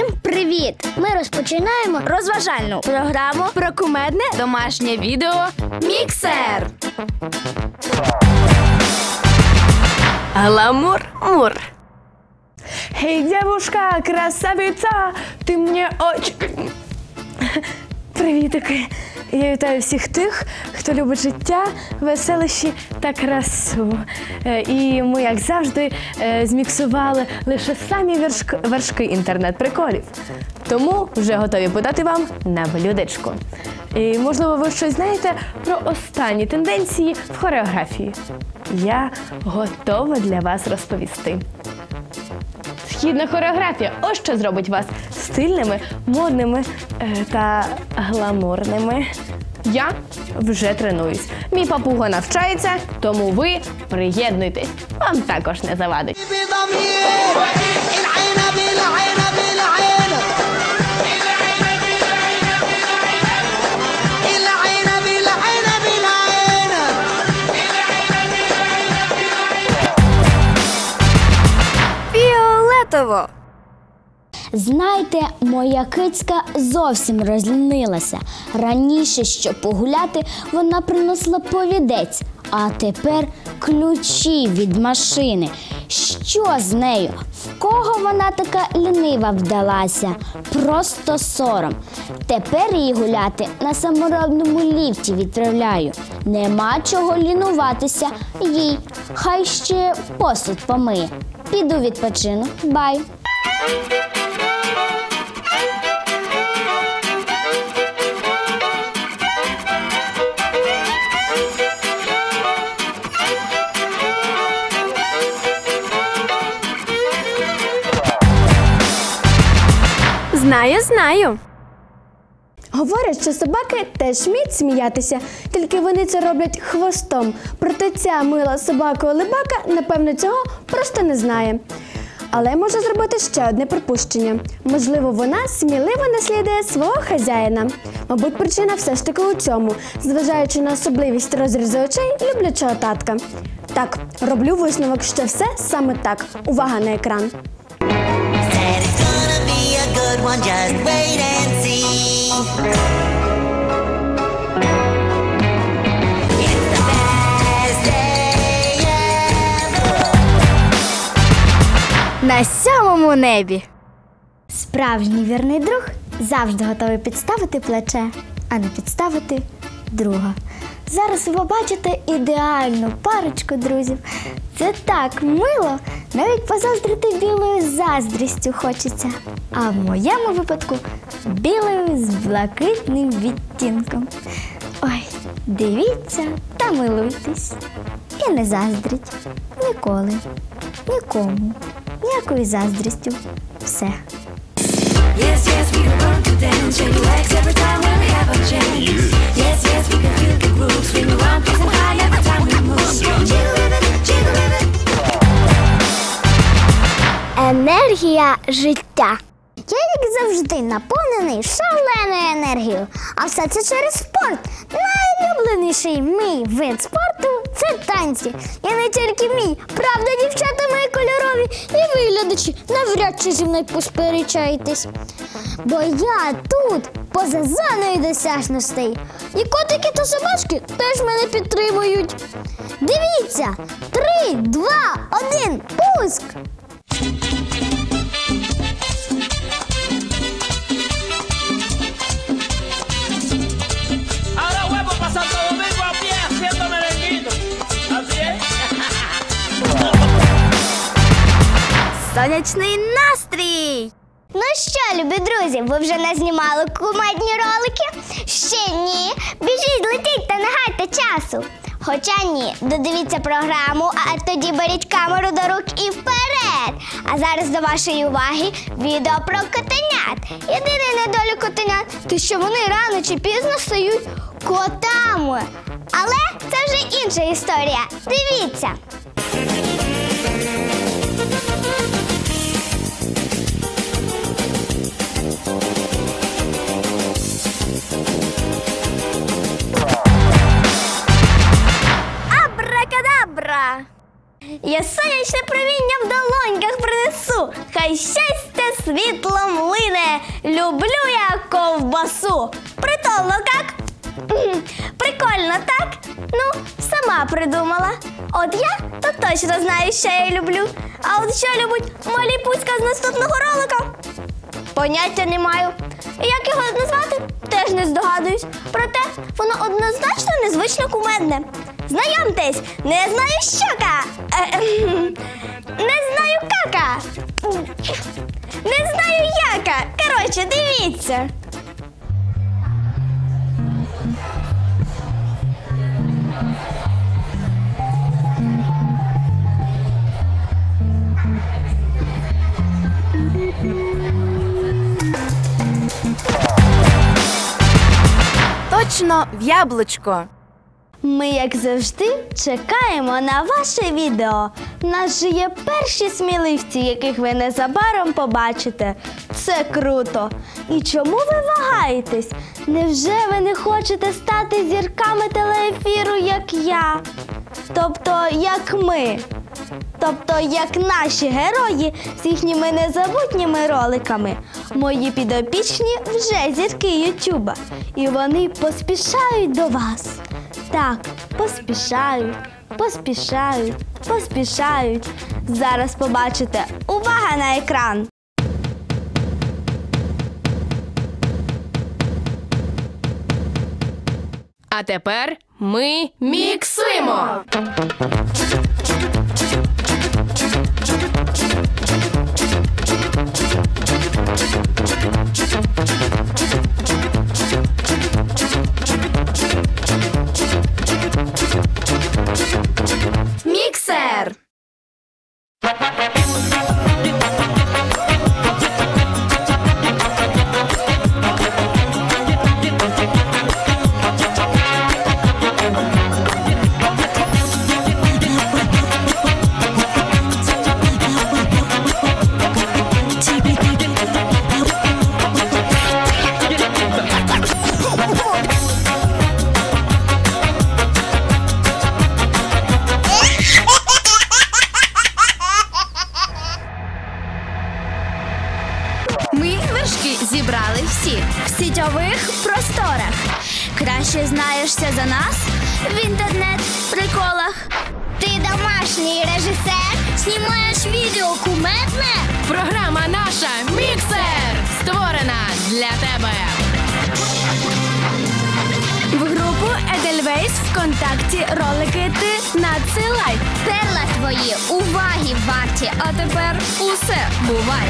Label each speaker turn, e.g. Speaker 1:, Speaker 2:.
Speaker 1: Всім привіт! Ми розпочинаємо розважальну програму
Speaker 2: Про кумедне домашнє відео Міксер. Гламур мур.
Speaker 3: Эй, девушка, красавица, ти мені оч. Привітики! Я вітаю всіх тих, хто любить життя, веселощі та красу. Е, І ми, як завжди, е, зміксували лише самі вершк- вершки інтернет-приколів. Тому вже готові подати вам на блюдечко. І, можливо, ви щось знаєте про останні тенденції в хореографії. Я готова для вас розповісти. Східна хореографія ось що зробить вас стильними, модними е, та гламурними. Я вже тренуюсь. Мій папуга навчається, тому ви приєднуйтесь. Вам також не завадить.
Speaker 2: Фіолетово!
Speaker 1: Знаєте, моя кицька зовсім розлінилася. Раніше, щоб погуляти, вона приносила повідець, а тепер ключі від машини. Що з нею? В кого вона така лінива вдалася? Просто сором. Тепер її гуляти на саморобному ліфті відправляю. Нема чого лінуватися їй. Хай ще посуд помиє. Піду відпочину. Бай.
Speaker 2: Знаю, знаю.
Speaker 3: Говорять, що собаки теж вміють сміятися, тільки вони це роблять хвостом. Проте ця мила собака Олибака, напевно, цього просто не знає. Але може зробити ще одне припущення. Можливо, вона сміливо наслідує свого хазяїна. Мабуть, причина все ж таки у цьому, зважаючи на особливість розрізу очей люблячого татка. Так, роблю висновок, що все саме так. Увага на екран.
Speaker 4: One, just wait and see.
Speaker 2: На сьомому небі.
Speaker 1: Справжній вірний друг завжди готовий підставити плече, а не підставити друга. Зараз ви побачите ідеальну парочку друзів. Це так мило, навіть позаздрити білою заздрістю хочеться. А в моєму випадку білою з блакитним відтінком. Ой, дивіться та милуйтесь. І не заздріть. Ніколи. Нікому. Ніякою заздрістю. Все.
Speaker 5: Yes, yes, we can run to dance, shake your legs every time when we have a chance. Yes, yes, we can feel the groove, swing around, kissing high every time we move. Jiggle with it, jiggle with it.
Speaker 1: Енергія життя. Я, як завжди, наповнений шаленою енергією. А все це через спорт. Найулюбленіший мій вид спорту це танці. І не тільки мій. Правда, дівчата мої кольорові і ви, глядачі, навряд чи зі мною посперечаєтесь. Бо я тут, поза зоною досяжностей. І котики та собачки теж мене підтримують. Дивіться! Три, два, один, пуск!
Speaker 2: Сонячний настрій.
Speaker 1: Ну що, любі друзі, ви вже назнімали кумедні ролики? Ще ні. Біжіть, летіть та не гайте часу. Хоча ні, додивіться програму, а тоді беріть камеру до рук і вперед. А зараз до вашої уваги відео про котенят. Єдиний недолік котенят, то що вони рано чи пізно стають котами. Але це вже інша історія. Дивіться. Світлом лине. Люблю я ковбасу. Притомно, як? Прикольно, так? Ну, сама придумала. От я то точно знаю, що я люблю. А от що любить малі пуська з наступного ролика? Поняття не маю. Як його назвати, теж не здогадуюсь. Проте воно однозначно незвично кумедне. Знайомтесь, не знаю щока. Е, ем, Не знаю кака. Не знаю яка. Коротше, дивіться.
Speaker 2: Точно в яблучко.
Speaker 1: Ми, як завжди, чекаємо на ваше відео. Нас же є перші сміливці, яких ви незабаром побачите. Це круто. І чому ви вагаєтесь? Невже ви не хочете стати зірками телеефіру, як я? Тобто, як ми? Тобто, як наші герої з їхніми незабутніми роликами. Мої підопічні вже зірки Ютуба. І вони поспішають до вас. Так, поспішають, поспішають, поспішають. Зараз побачите. Увага на екран!
Speaker 2: А тепер ми міксуємо. Зібрали
Speaker 1: в сітьових просторах. Краще знаєшся за нас в інтернет-приколах. Ти домашній режисер, знімаєш відео кумедне.
Speaker 2: Програма наша Міксер створена для тебе.
Speaker 3: В групу Edelweiss ВКонтакті ролики ти надсилай.
Speaker 1: Перла твої уваги варті, а тепер усе бувай.